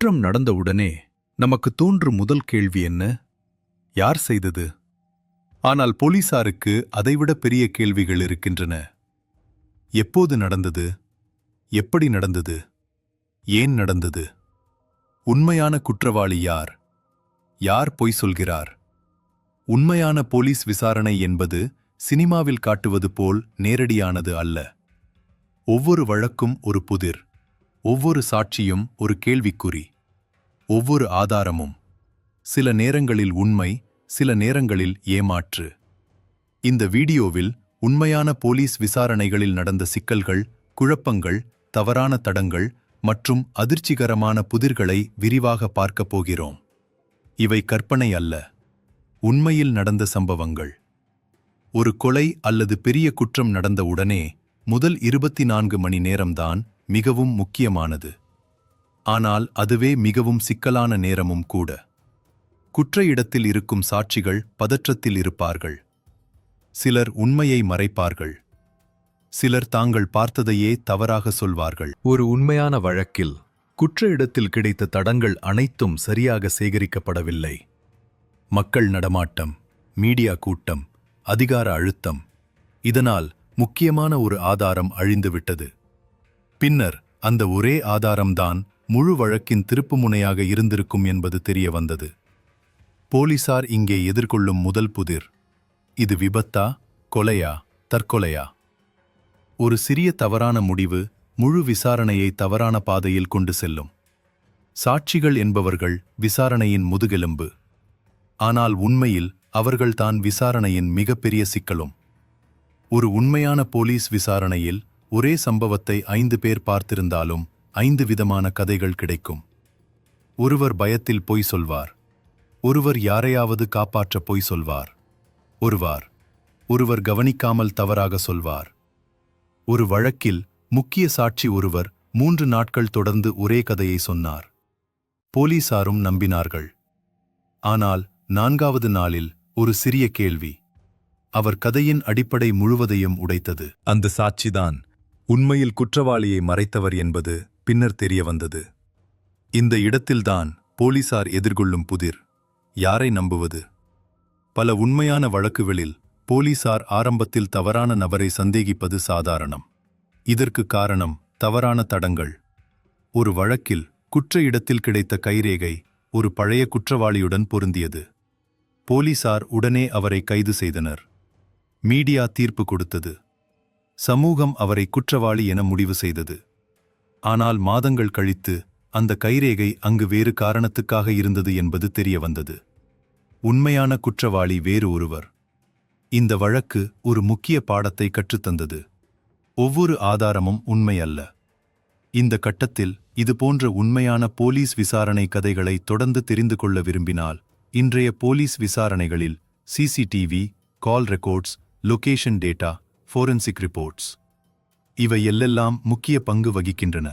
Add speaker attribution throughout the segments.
Speaker 1: குற்றம் நடந்தவுடனே நமக்கு தோன்றும் முதல் கேள்வி என்ன? யார் செய்தது? ஆனால் போலீசாருக்கு அதைவிட பெரிய கேள்விகள் இருக்கின்றன. எப்போது நடந்தது? எப்படி நடந்தது? ஏன் நடந்தது? உண்மையான குற்றவாளி யார்? யார் பொய் சொல்கிறார்? உண்மையான போலீஸ் விசாரணை என்பது சினிமாவில் காட்டுவது போல் நேரடியானது அல்ல. ஒவ்வொரு வழக்கும் ஒரு புதிர். ஒவ்வொரு சாட்சியும் ஒரு கேள்விக்குறி ஒவ்வொரு ஆதாரமும் சில நேரங்களில் உண்மை சில நேரங்களில் ஏமாற்று. இந்த வீடியோவில் உண்மையான போலீஸ் விசாரணைகளில் நடந்த சிக்கல்கள் குழப்பங்கள் தவறான தடங்கள் மற்றும் அதிர்ச்சிகரமான புதிர்களை விரிவாக பார்க்கப் போகிறோம். இவை கற்பனை அல்ல உண்மையில் நடந்த சம்பவங்கள். ஒரு கொலை அல்லது பெரிய குற்றம் நடந்த உடனே முதல் இருபத்தி நான்கு மணி நேரம்தான் மிகவும் முக்கியமானது. ஆனால் அதுவே மிகவும் சிக்கலான நேரமும் கூட. குற்ற இடத்தில் இருக்கும் சாட்சிகள் பதற்றத்தில் இருப்பார்கள். சிலர் உண்மையை மறைப்பார்கள். சிலர் தாங்கள் பார்த்ததையே தவறாக சொல்வார்கள். ஒரு உண்மையான வழக்கில் குற்ற இடத்தில் கிடைத்த தடங்கள் அனைத்தும் சரியாக சேகரிக்கப்படவில்லை. மக்கள் நடமாட்டம் மீடியா கூட்டம் அதிகார அழுத்தம் இதனால் முக்கியமான ஒரு ஆதாரம் அழிந்துவிட்டது. பின்னர் அந்த ஒரே ஆதாரம்தான் முழு வழக்கின் திருப்புமுனையாக இருந்திருக்கும் என்பது தெரிய வந்தது. போலீசார் இங்கே எதிர்கொள்ளும் முதல் புதிர். இது விபத்தா கொலையா தற்கொலையா? ஒரு சிறிய தவறான முடிவு முழு விசாரணையை தவறான பாதையில் கொண்டு செல்லும். சாட்சிகள் என்பவர்கள் விசாரணையின் முதுகெலும்பு. ஆனால் உண்மையில் அவர்கள்தான் விசாரணையின் மிகப்பெரிய சிக்கலும். ஒரு உண்மையான போலீஸ் விசாரணையில் ஒரே சம்பவத்தை ஐந்து பேர் பார்த்திருந்தாலும் ஐந்து விதமான கதைகள் கிடைக்கும். ஒருவர் பயத்தில் பொய் சொல்வார். ஒருவர் யாரையாவது காப்பாற்ற பொய் சொல்வார். ஒருவார் ஒருவர் கவனிக்காமல் தவறாக சொல்வார். ஒரு வழக்கில் முக்கிய சாட்சி ஒருவர் மூன்று நாட்கள் தொடர்ந்து ஒரே கதையை சொன்னார். போலீசாரும் நம்பினார்கள். ஆனால் நான்காவது நாளில் ஒரு சிறிய கேள்வி. அவர் கதையின் அடிப்படை முழுவதையும் உடைத்தது. அந்த சாட்சிதான் உண்மையில் குற்றவாளியை மறைத்தவர் என்பது பின்னர் தெரிய வந்தது. இந்த இடத்தில்தான் போலீசார் எதிர்கொள்ளும் புதிர். யாரை நம்புவது? பல உண்மையான வழக்குகளில் போலீசார் ஆரம்பத்தில் தவறான நபரை சந்தேகிப்பது சாதாரணம். இதற்கு காரணம் தவறான தடங்கள். ஒரு வழக்கில் குற்ற இடத்தில் கிடைத்த கைரேகை ஒரு பழைய குற்றவாளியுடன் பொருந்தியது. போலீசார் உடனே அவரை கைது செய்தனர். மீடியா தீர்ப்பு கொடுத்தது. சமூகம் அவரை குற்றவாளி என முடிவு செய்தது. ஆனால் மாதங்கள் கழித்து அந்த கைரேகை அங்கு வேறு காரணத்துக்காக இருந்தது என்பது தெரிய வந்தது உண்மையான குற்றவாளி வேறு ஒருவர். இந்த வழக்கு ஒரு முக்கிய பாடத்தை கற்றுத்தந்தது. ஒவ்வொரு ஆதாரமும் உண்மையல்ல இந்த கட்டத்தில் இதுபோன்ற உண்மையான போலீஸ் விசாரணை கதைகளை தொடர்ந்து தெரிந்து கொள்ள விரும்பினால் இன்றைய போலீஸ் விசாரணைகளில் CCTV call records location data forensic reports இவை எல்லெல்லாம் முக்கிய பங்கு வகிக்கின்றன.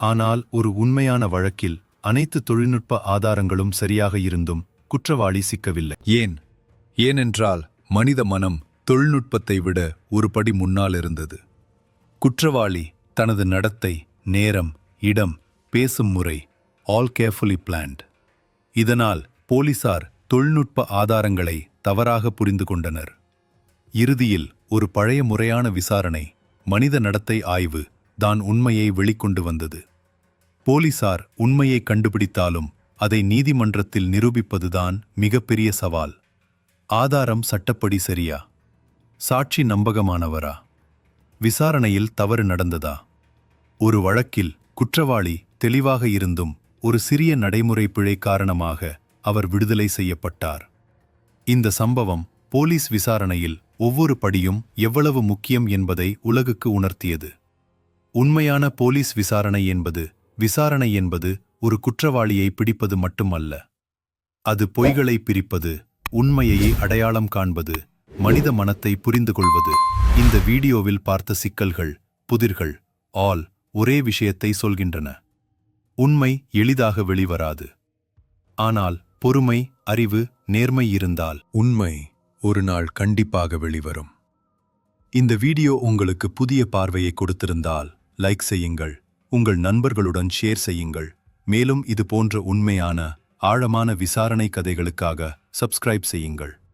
Speaker 1: ஆனால் ஒரு உண்மையான வழக்கில் அனைத்து தொழில்நுட்ப ஆதாரங்களும் சரியாக இருந்தும் குற்றவாளி சிக்கவில்லை. ஏன்? ஏனென்றால் மனித மனம் தொழில்நுட்பத்தை விட ஒரு படி முன்னால் இருந்தது. குற்றவாளி தனது நடத்தை நேரம் இடம் பேசும் முறை ஆல் கேர்ஃபுல்லி பிளான்ட் இதனால் போலீசார் தொழில்நுட்ப ஆதாரங்களை தவறாக புரிந்து கொண்டனர். இறுதியில் ஒரு பழைய முறையான விசாரணை மனித நடத்தை ஆய்வு தான் உண்மையை வெளிக்கொண்டு வந்தது. போலீசார் உண்மையை கண்டுபிடித்தாலும் அதை நீதிமன்றத்தில் நிரூபிப்பதுதான் மிகப்பெரிய சவால். ஆதாரம் சட்டப்படி சரியா? சாட்சி நம்பகமானவரா? விசாரணையில் தவறு நடந்ததா? ஒரு வழக்கில் குற்றவாளி தெளிவாக இருந்தும் ஒரு சிறிய நடைமுறை பிழை காரணமாக அவர் விடுதலை செய்யப்பட்டார். இந்த சம்பவம் போலீஸ் விசாரணையில் ஒவ்வொரு படியும் எவ்வளவு முக்கியம் என்பதை உலகுக்கு உணர்த்தியது. உண்மையான போலீஸ் விசாரணை என்பது விசாரணை என்பது ஒரு குற்றவாளியை பிடிப்பது மட்டுமல்ல. அது பொய்களை பிரிப்பது உண்மையை அடையாளம் காண்பது மனித மனத்தை புரிந்து கொள்வது இந்த வீடியோவில் பார்த்த சிக்கல்கள் புதிர்கள் ஆல் ஒரே விஷயத்தை சொல்கின்றன. உண்மை எளிதாக வெளிவராது. ஆனால் பொறுமை அறிவு நேர்மை இருந்தால். உண்மை ஒரு நாள் கண்டிப்பாக வெளிவரும். இந்த வீடியோ உங்களுக்கு புதிய பார்வையை கொடுத்திருந்தால் லைக் செய்யுங்கள். உங்கள் நண்பர்களுடன் ஷேர் செய்யுங்கள். மேலும் இது போன்ற உண்மையான ஆழமான விசாரணை கதைகளுக்காக சப்ஸ்கிரைப் செய்யுங்கள்.